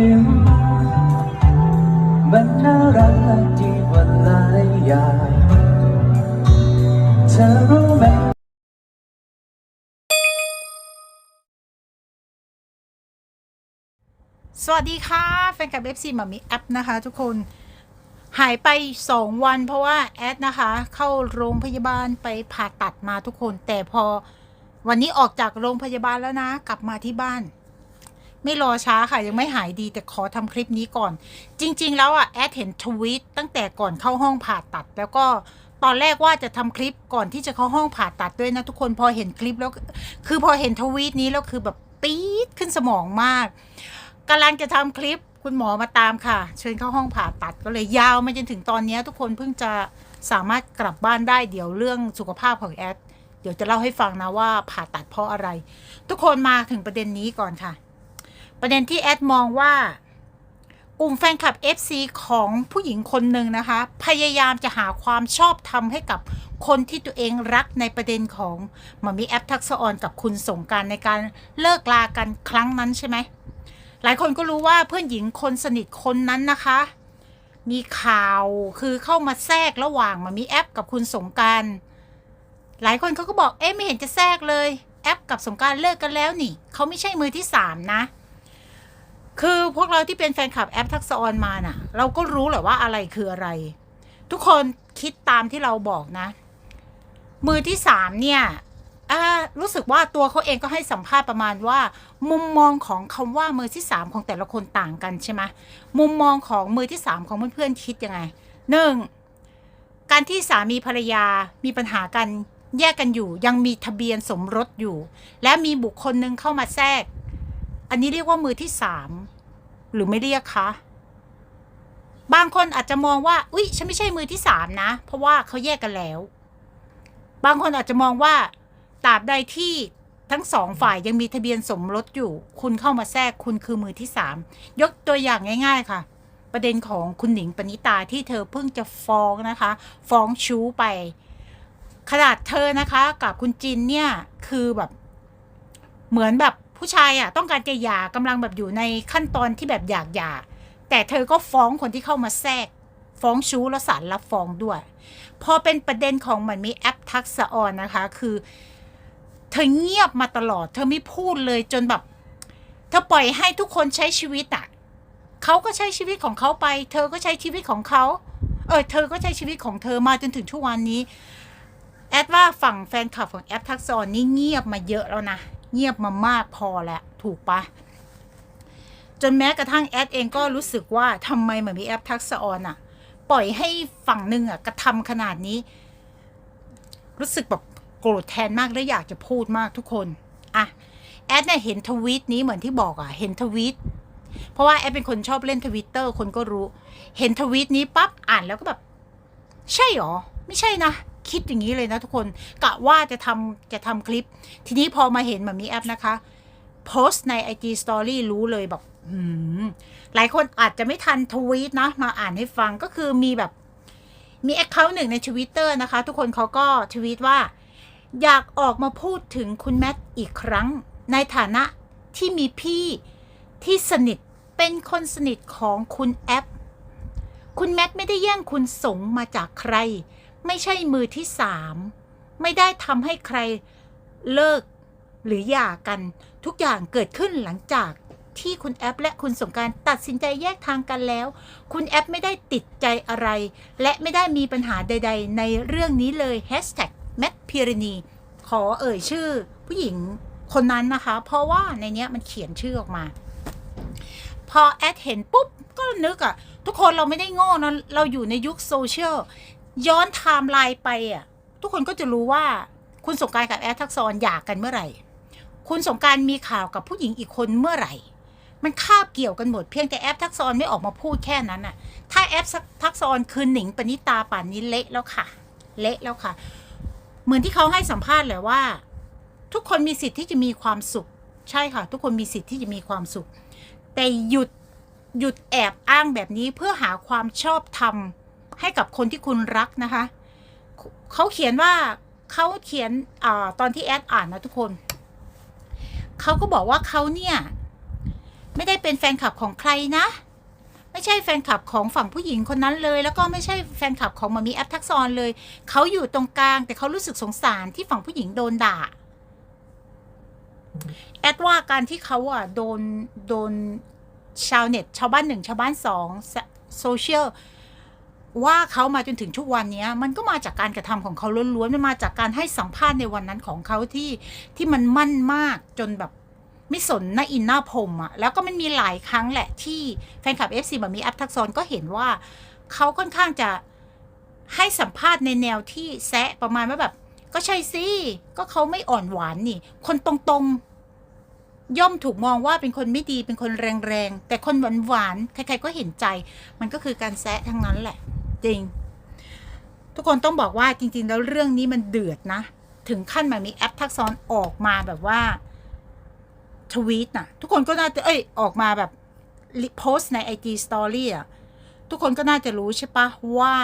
ยิ้มมันน่ารักดีกว่าหลายอย่างเธอรู้ไหมสวัสดีค่ะ แฟนกับเอฟซีมามีแอปนะคะทุกคนหายไปสองวันเพราะว่า แอดนะคะ เข้าโรงพยาบาลไปผ่าตัดมาทุกคน แต่พอวันนี้ออกจากโรงพยาบาลแล้วนะ กลับมาที่บ้าน ไม่รอช้าค่ะยังไม่หายดีแต่ขอทำคลิปนี้ก่อน จริง ๆ แล้วอะแอดเห็นทวีตตั้งแต่ก่อนเข้าห้องผ่าตัด แล้วก็ตอนแรกว่าจะทำคลิปก่อนที่จะเข้าห้องผ่าตัดด้วยนะทุกคนพอเห็นคลิปแล้วคือพอเห็นทวีตนี้แล้วคือแบบปี๊ดขึ้นสมองมากกำลังจะทำคลิปคุณหมอมาตามค่ะ เชิญเข้าห้องผ่าตัดก็เลยยาวมาจนถึงตอนนี้ทุกคนเพิ่งจะสามารถกลับบ้านได้เดี๋ยวเรื่องสุขภาพของแอดเดี๋ยวจะเล่าให้ฟังนะว่าผ่าตัดเพราะอะไร ทุกคนมาถึงประเด็นนี้ก่อนค่ะ ประเด็นที่แอดมองว่า กลุ่มแฟนคลับ FC ของผู้หญิงคนหนึ่งนะคะ พยายามจะหาความชอบธรรมให้กับคนที่ตัวเองรักในประเด็นของมามีแอปทักษะออนกับคุณสงการในการเลิกลากันครั้งนั้นใช่ไหมหลายคนก็รู้ว่าเพื่อนหญิงคนสนิทคนนั้นนะคะ มีข่าวคือเข้ามาแทรกระหว่างมามีแอปกับคุณสงการหลายคนเขาก็บอกเอ๊ะไม่เห็นจะแทรกเลย แอปกับสงการเลิกกันแล้วนี่เขาไม่ใช่มือที่สามนะ คือพวกเราที่เป็นแฟนคลับแอปทักษออนมาน่ะ เราก็รู้แหละว่าอะไรคืออะไร ทุกคนคิดตามที่เราบอกนะ มือที่สามเนี่ยรู้สึกว่าตัวเขาเองก็ให้สัมภาษณ์ประมาณว่า มุมมองของคำว่ามือที่สามของแต่ละคนต่างกันใช่ไหมมุมมองของมือที่สามของเพื่อนๆคิดยังไงหนึ่งการที่สามีภรรยามีปัญหากันแยกกันอยู่ ยังมีทะเบียนสมรสอยู่ และมีบุคคลหนึ่งเข้ามาแทรก อันนี้เรียกว่ามือที่สามหรือไม่เรียกคะบางคนอาจจะมองว่า อุ๊ย ฉันไม่ใช่มือที่สามนะ เพราะว่าเขาแยกกันแล้ว บางคนอาจจะมองว่าตราบใดที่ทั้งสองฝ่ายยังมีทะเบียนสมรสอยู่ คุณเข้ามาแทรกคุณคือมือที่สามยกตัวอย่างง่าย ๆ ค่ะ ประเด็นของคุณหนิงปณิตาที่เธอเพิ่งจะฟ้องนะคะ ฟ้องชู้ไป ขนาดเธอนะคะ กับคุณจินเนี่ย คือแบบ เหมือนแบบ ผู้ชายอะต้องการจะหย่ากำลังแบบอยู่ในขั้นตอนที่แบบอยากหย่า แต่เธอก็ฟ้องคนที่เข้ามาแทรก ฟ้องชู้แล้วศาลรับฟ้องด้วย พอเป็นประเด็นของมันมีแอปทักษะออนนะคะ คือ เธอเงียบมาตลอด เธอไม่พูดเลยจนแบบ เธอปล่อยให้ทุกคนใช้ชีวิตอะเขาก็ใช้ชีวิตของเขาไป เธอก็ใช้ชีวิตของเขาเออเธอก็ใช้ชีวิตของเธอมาจนถึงทุกวันนี้แอดว่าฝั่งแฟนคลับของแอปทักษะออนนี่เงียบมาเยอะแล้วนะ เงียบมามากพอแล้วถูกปะจนแม้กระทั่งแอดเองก็รู้สึกว่าทำไมเหมือนมีแอปทักษะออนอะปล่อยให้ฝั่งหนึ่งอะกระทำขนาดนี้ รู้สึกแบบโกรธแทนมากและอยากจะพูดมากทุกคนอะแอดเนี่ยเห็นทวีตนี้เหมือนที่บอกอะเห็นทวีตเพราะว่าแอดเป็นคนชอบเล่นทวิตเตอร์คนก็รู้ เห็นทวีตนี้ปั๊บอ่านแล้วก็แบบ ใช่หรอ ไม่ใช่นะ คิดอย่างนี้เลยนะทุกคนกะว่าจะทำจะทำคลิป ทีนี้พอมาเห็นแบบมีแอปนะคะ โพสต์ใน IG Story รู้เลยแบบหลายคนอาจจะไม่ทันทวีตนะ มาอ่านให้ฟังก็คือมีแบบมีแอคเคาท์หนึ่งในทวิตเตอร์นะคะ ทุกคนเขาก็ทวีตว่า อยากออกมาพูดถึงคุณแมทอีกครั้ง ในฐานะที่มีพี่ที่สนิทเป็นคนสนิทของคุณแอป คุณแมทไม่ได้แย่งคุณสงมาจากใคร ไม่ใช่มือที่สามไม่ได้ทำให้ใครเลิกหรือหย่ากันทุกอย่างเกิดขึ้นหลังจากที่คุณแอปและคุณสงการตัดสินใจแยกทางกันแล้ว คุณแอปไม่ได้ติดใจอะไร และไม่ได้มีปัญหาใด ๆ ในเรื่องนี้เลย Hashtag แมทพิรณีขอเอ่ยชื่อ ผู้หญิงคนนั้นนะคะ เพราะว่าในนี้มันเขียนชื่อออกมา พอแอดเห็นปุ๊บ ก็นึกอะทุกคนเราไม่ได้โง่นะเราอยู่ในยุคโซเชียล ย้อนไทม์ไลน์ไปอะ ทุกคนก็จะรู้ว่าคุณสงการกับแอดทักษะอนหย่ากันเมื่อไหร่ คุณสงการมีข่าวกับผู้หญิงอีกคนเมื่อไหร่ มันคาบเกี่ยวกันหมดเพียงแต่แอปทักษะอนไม่ออกมาพูดแค่นั้นน่ะ ถ้าแอปทักษะออนคือหนิงปณิตาป่านนี้เละแล้วค่ะ เละแล้วค่ะ เหมือนที่เขาให้สัมภาษณ์แหละว่า ทุกคนมีสิทธิ์ที่จะมีความสุข ใช่ค่ะ ทุกคนมีสิทธิ์ที่จะมีความสุข แต่หยุดหยุดแอบอ้างแบบนี้เพื่อหาความชอบธรรม ให้กับคนที่คุณรักนะคะ เขาเขียนว่าเขาเขียนอตอนที่แอดอ่านนะทุกคน เขาก็บอกว่าเขาเนี่ย ไม่ได้เป็นแฟนคลับของใครนะ ไม่ใช่แฟนคลับของฝั่งผู้หญิงคนนั้นเลย แล้วก็ไม่ใช่แฟนคลับของมามีแอปทักษรเลย เขาอยู่ตรงกลาง แต่เขารู้สึกสงสารที่ฝั่งผู้หญิงโดนด่าแอดว่าการที่เขาอะโดนโดนชาวเน็ต ชาวบ้านหนึ่งชาวบ้านสองโซเชียล ว่าเขามาจนถึงทุกวันนี้มันก็มาจากการกระทำของเขาล้วนๆมันมาจากการให้สัมภาษณ์ในวันนั้นของเขาที่ที่มันมั่นมากจนแบบไม่สนหน้าอินหน้าพรมอะแล้วก็มันมีหลายครั้งแหละที่แฟนคลับ FC แบบมีแอปทักษรก็เห็นว่าเขาค่อนข้างจะให้สัมภาษณ์ในแนวที่แซะประมาณว่าแบบ ก็ใช่สิก็เขาไม่อ่อนหวานนี่ คนตรงๆ ย่อมถูกมองว่าเป็นคนไม่ดีเป็นคนแรงๆ แต่คนหวานๆใครๆก็เห็นใจ มันก็คือการแซะทั้งนั้นแหละ จริง ทุกคนต้องบอกว่าจริง ๆ แล้วเรื่องนี้มันเดือดนะ ถึงขั้นมันมีแอปทักซ้อนออกมาแบบว่าทวีตนะทุกคนก็น่าจะเอ้ยออกมาแบบโพสต์ใน IG Story อะทุกคนก็น่าจะรู้ใช่ปะว่า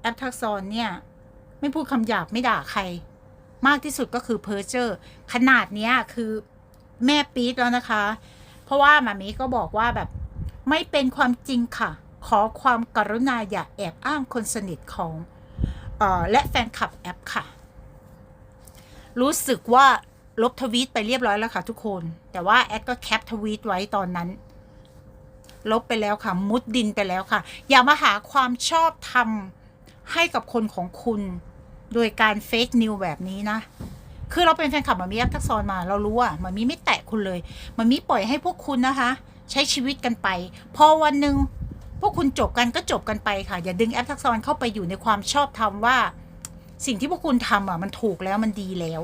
แอปทักษรเนี่ย ไม่พูดคำหยาบไม่ด่าใคร มากที่สุดก็คือเพอร์เจอร์ขนาดเนี้ยคือแม่ปี๊ดแล้วนะคะ เพราะว่ามามีก็บอกว่าแบบไม่เป็นความจริงค่ะ ขอความกรุณาอย่าแอบอ้างคนสนิทของออและแฟนคลับแอปค่ะ รู้สึกว่าลบทวีตไปเรียบร้อยแล้วค่ะทุกคน แต่ว่าแอดก็แคปทวีตไว้ตอนนั้น ลบไปแล้วค่ะ มุดดินไปแล้วค่ะ อย่ามาหาความชอบธรรมให้กับคนของคุณ โดยการเฟกนิวแบบนี้นะ คือเราเป็นแฟนคลับมามีแอปทักซอนมา เรารู้อะมามีไม่แตะคุณเลยมามีปล่อยให้พวกคุณนะคะ ใช้ชีวิตกันไป พอวันหนึ่ง พวกคุณจบกันก็จบกันไปค่ะ อย่าดึงแอปทักซอนเข้าไปอยู่ในความชอบธรรมว่า สิ่งที่พวกคุณทำอะมันถูกแล้วมันดีแล้ว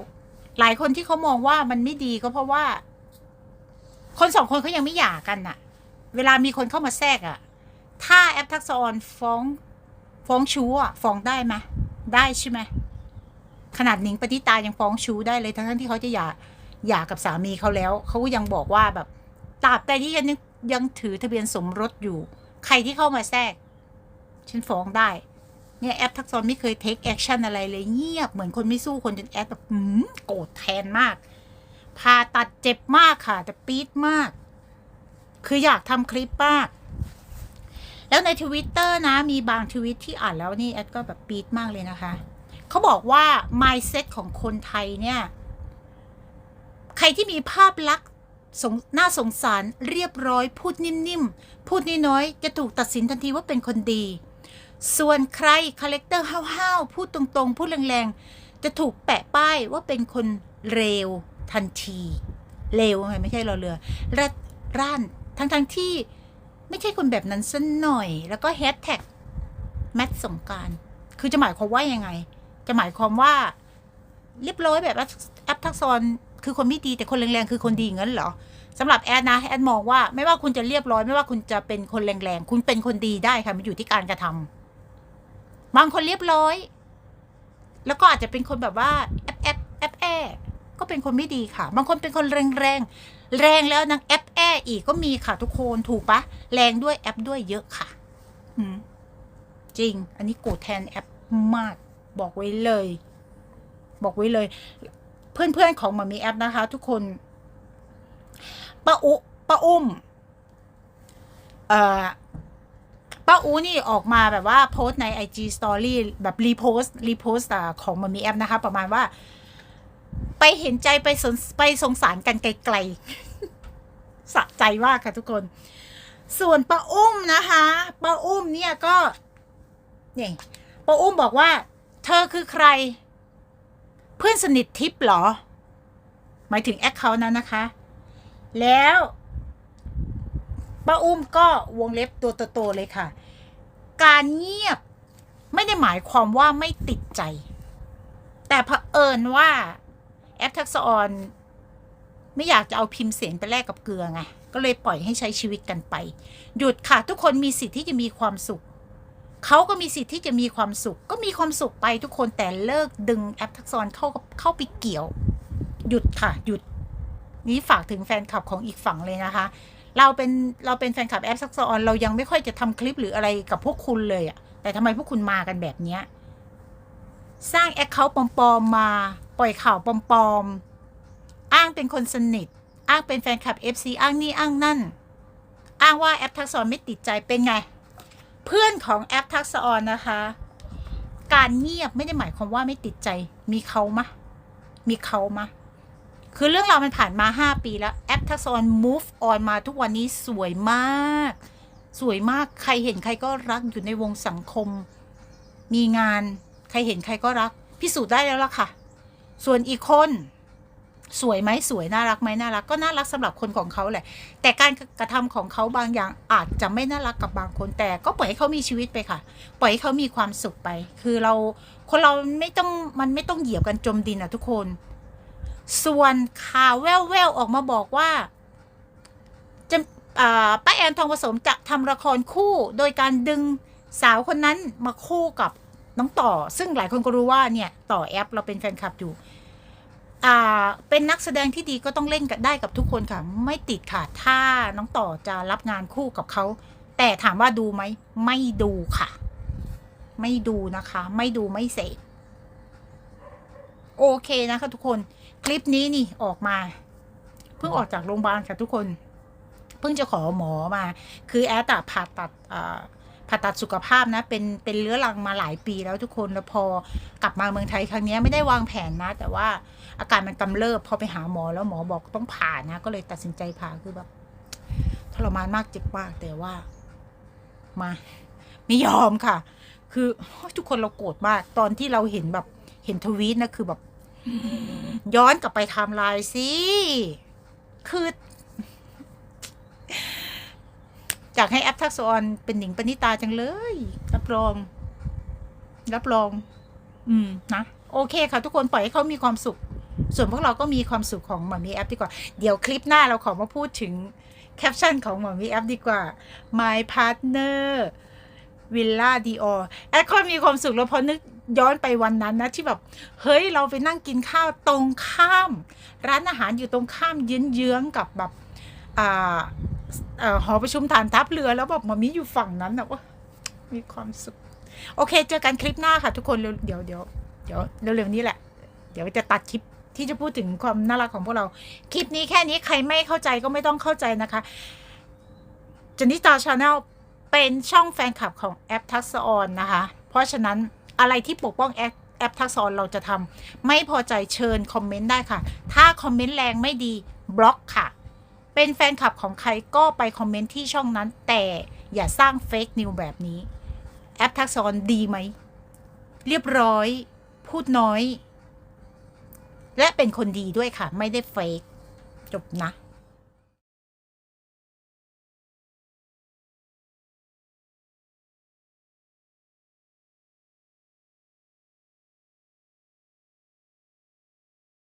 หลายคนที่เขามองว่ามันไม่ดีก็เพราะว่า คนสองคนเขายังไม่หย่ากันน่ะ เวลามีคนเข้ามาแทรกอะ ถ้าแอปทักษรฟ้องฟ้องชู้อะฟ้องได้ไหมได้ใช่ไหมขนาดหนิงปฏิตายังฟ้องชู้ได้เลยทั้งที่เขาจะหย่าหย่ากับสามีเขาแล้ว เขาก็ยังบอกว่าแบบตราบแต่ที่ยังยังถือทะเบียนสมรสอยู่ ใครที่เข้ามาแทรก ฉันฟ้องได้ เนี่ยแอปทักษรไม่เคยเทคแอคชั่นอะไรเลยเงียบเหมือนคนไม่สู้คนจนแอปแบบโกรธแทนมากผ่าตัดเจ็บมากค่ะ แต่ปี๊ดมาก คืออยากทำคลิปมาก แล้วในทวิตเตอร์นะ มีบางทวิตที่อ่านแล้วนี่แอดก็แบบปี๊ดมากเลยนะคะเขาบอกว่า mindset ของคนไทยเนี่ย ใครที่มีภาพลักษณ์ น่าสงสารเรียบร้อย พูดนิ่มๆ พูดน้อยๆ จะถูกตัดสินทันทีว่าเป็นคนดี ส่วนใครคาแรคเตอร์ห้าวๆ พูดตรงๆ พูดแรงๆ จะถูกแปะป้ายว่าเป็นคนเร็วทันทีเร็วไงไม่ใช่รอเรือรัดร่านทั้งๆที่ไม่ใช่คนแบบนั้นสักหน่อย แล้วก็แฮชแท็กแมทสงการ คือจะหมายความว่ายังไง จะหมายความว่าเรียบร้อยแบบแอปทักษร คือคนไม่ดีแต่คนแรงๆคือคนดีงั้นเหรอสำหรับแอดนะแอดมองว่าไม่ว่าคุณจะเรียบร้อย ไม่ว่าคุณจะเป็นคนแรงๆคุณเป็นคนดีได้ค่ะมันอยู่ที่การกระทำบางคนเรียบร้อย แล้วก็อาจจะเป็นคนแบบว่าแอปแอปแอปแอก็เป็นคนไม่ดีค่ะ บางคนเป็นคนแรงแรงๆแรงแล้วนางแอปแออีกก็มีค่ะทุกคนถูกปะแรงด้วยแอปด้วยเยอะค่ะจริง อันนี้โกรธแทนแอปมาก บอกไว้เลย บอกไว้เลย เพื่อนๆของมามีแอปนะคะ ทุกคนป้าอุป้าอุ้มเอ่อป้าอูนี่ออกมาแบบว่าโพสต์ใน IG Story แบบรีโพสต์รีโพสต์ของมามีแอปนะคะ ประมาณว่า ไปเห็นใจไปสนไปสงสารกันไกลๆสะใจมากค่ะทุกคน ส่วนป้าอุ้มนะคะป้าอุ้มเนี่ยก็นี่ป้าอุ้มบอกว่า เธอคือใคร เพื่อนสนิททิปหรอ หมายถึงแอคเคาท์นั้นนะคะ แล้วป้าอุ้มก็วงเล็บตัวโตๆเลยค่ะ การเงียบไม่ได้หมายความว่าไม่ติดใจ แต่เผอิญว่า แอปทักษออนไม่อยากจะเอาพิมพ์เสียงไปแลกกับเกลือไง ก็เลยปล่อยให้ใช้ชีวิตกันไป หยุดค่ะ ทุกคนมีสิทธิ์ที่จะมีความสุข เขาก็มีสิทธิ์ที่จะมีความสุข ก็มีความสุขไปทุกคนแต่เลิกดึงแอปทักษอนเข้าเข้าไปเกี่ยว หยุดค่ะ หยุด นี้ฝากถึงแฟนคลับของอีกฝั่งเลยนะคะ เราเป็นเราเป็นแฟนคลับแอปทักษอนเรายังไม่ค่อยจะทำคลิปหรืออะไรกับพวกคุณเลยอะแต่ทำไมพวกคุณมากันแบบเนี้ยสร้างแอคเคาท์ปลอมๆมา ปล่อยข่าวปลอมๆอ้างเป็นคนสนิท อ้างเป็นแฟนคลับ FC อ้างนี่อ้างนั่น อ้างว่าแอปทักษะออนไม่ติดใจเป็นไง เพื่อนของแอปทักษออนนะคะ การเงียบไม่ได้หมายความว่าไม่ติดใจ มีเขามะ มีเขามะ คือเรื่องราวมันผ่านมา 5 ปีแล้ว แอปทักษออน move on มาทุกวันนี้สวยมาก สวยมาก ใครเห็นใครก็รักอยู่ในวงสังคม มีงาน ใครเห็นใครก็รัก พิสูจน์ได้แล้วล่ะค่ะ ส่วนอีกคน สวยไหมสวยน่ารักไหมน่ารักก็น่ารักสำหรับคนของเขาแหละ แต่การกระทำของเขาบางอย่างอาจจะไม่น่ารักกับบางคน แต่ก็ปล่อยให้เขามีชีวิตไปค่ะ ปล่อยให้เขามีความสุขไป คือเราคนเราไม่ต้องมันไม่ต้องเหยียบกันจมดินอะทุกคน ส่วนข่าวแววๆออกมาบอกว่าจะอ่าป้าแอนทองผสมจะทำละครคู่โดยการดึงสาวคนนั้นมาคู่กับน้องต่อ ซึ่งหลายคนก็รู้ว่าเนี่ยต่อแอปเราเป็นแฟนคลับอยู่ เป็นนักแสดงที่ดีก็ต้องเล่นกับได้กับทุกคนค่ะ ไม่ติดค่ะ ถ้าน้องต่อจะรับงานคู่กับเขา แต่ถามว่าดูไหม ไม่ดูค่ะ ไม่ดูนะคะ ไม่ดูไม่เสพโอเคนะคะ ทุกคนคลิปนี้นี่ออกมา เพิ่งออกจากโรงพยาบาลค่ะทุกคน เพิ่งจะขอหมอมา คือแอดอะผ่าตัดอ่า ผ่าตัดสุขภาพนะเป็นเป็นเรื้อรังมาหลายปีแล้วทุกคนแล้วพอกลับมาเมืองไทยครั้งนี้ไม่ได้วางแผนนะ แต่ว่าอาการมันกำเริบพอไปหาหมอแล้วหมอบอกต้องผ่านะ ก็เลยตัดสินใจผ่าคือแบบทรมานมากเจ็บมากแต่ว่ามาไม่ยอมค่ะ คือทุกคนเราโกรธมาก ตอนที่เราเห็นแบบเห็นทวีตนะคือแบบ ย้อนกลับไปไทม์ไลน์สิคือ อยากให้แอปทักษะออนเป็นหนิงปณิตาจังเลย รับรอง รับรอง อืมนะโอเคค่ะทุกคนปล่อยให้เขามีความสุข ส่วนพวกเราก็มีความสุขของหมามีแอปดีกว่า เดี๋ยวคลิปหน้าเราขอมาพูดถึงแคปชั่นของหมามีแอปดีกว่า My partner วิลล่าดีออแอดก็มีความสุขแล้วพอนึกย้อนไปวันนั้นนะที่แบบ เฮ้ยเราไปนั่งกินข้าวตรงข้าม ร้านอาหารอยู่ตรงข้ามเยื้องๆกับแบบอ่า หอประชุมฐานทัพเรือแล้วแบบมามีอยู่ฝั่งนั้นนะว่ามีความสุข โอเค เจอกันคลิปหน้าค่ะทุกคนเดี๋ยวเดี๋ยวเดี๋ยวเร็วๆนี้แหละ เดี๋ยวจะตัดคลิปที่จะพูดถึงความน่ารักของพวกเรา คลิปนี้แค่นี้ใครไม่เข้าใจก็ไม่ต้องเข้าใจนะคะจนิตาชาแนลเป็นช่องแฟนคลับของแอปทักษออนนะคะ เพราะฉะนั้นอะไรที่ปกป้องแอปแอปทักษอนเราจะทำไม่พอใจเชิญคอมเมนต์ได้ค่ะ ถ้าคอมเมนต์แรงไม่ดีบล็อกค่ะ เป็นแฟนคลับของใครก็ไปคอมเมนต์ที่ช่องนั้น แต่อย่าสร้างเฟกนิวแบบนี้ แอปทักษะออนดีไหม เรียบร้อย พูดน้อย และเป็นคนดีด้วยค่ะ ไม่ได้เฟกจบนะ